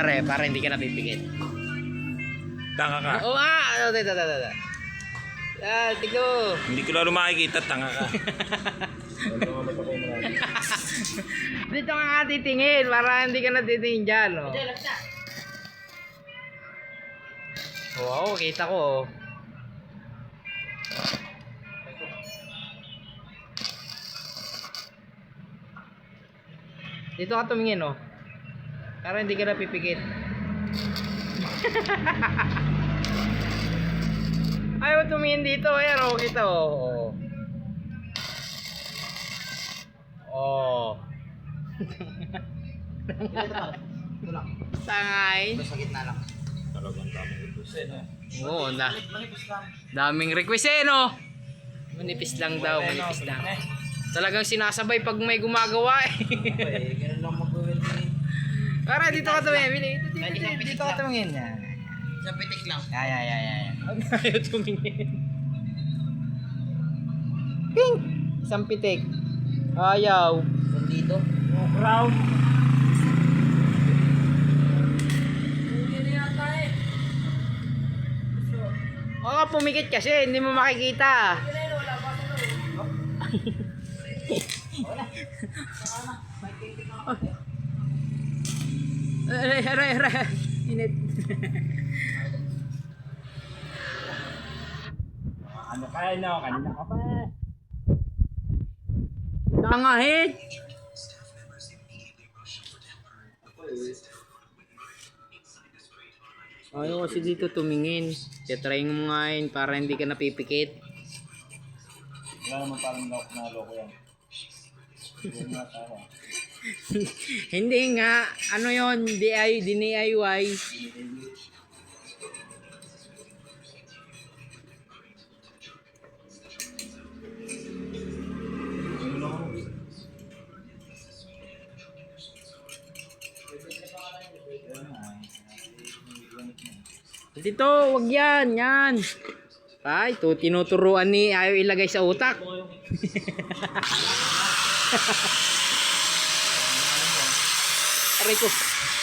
pare, para hindi ka napipikit. Tanga ka. Oo nga! Ano, ito, ito, ito, ito. Ah, tignan mo. Hindi ko lalo makikita, tanga ka. Dito ka nga titingin, para hindi ka natitingin dyan, oh. Wow, kita ko, oh. Dito ka tumingin, oh. Para hindi ka napipikit. Ayaw tumingin dito, ayan, oh. Kita, oh. Oh. Tangay. Sa gitna lang. Talagang daming ipos eh, no? Oo, na. Daming request eh, no? Manipis lang daw, manipis lang. Talagang sinasabay pag may gumagawa eh. Okay, ganun lang eh. Para dito ka tumingin. Dito, dito, dito, dito ka tumingin. Sa pitik lang. Yan, yan, yan, yan. Ayaw tumingin. Ping! Isang pitik. Ayaw. Nandito. Oh, crown. Oo, pumikit kasi, hindi mo makikita. Aray, aray, aray. Init. Ano kaya no? Kanina ka pa. Tangahit. Ayaw kasi dito tumingin. Kaya try mo nga yun para hindi ka napipikit. Wala naman parang lock na loko yan. Hindi. hindi nga. Ano yon DIY, DIY. Dito, wag yan, yan. Ay, to tinuturuan ni ayaw ilagay sa utak. Aray ko.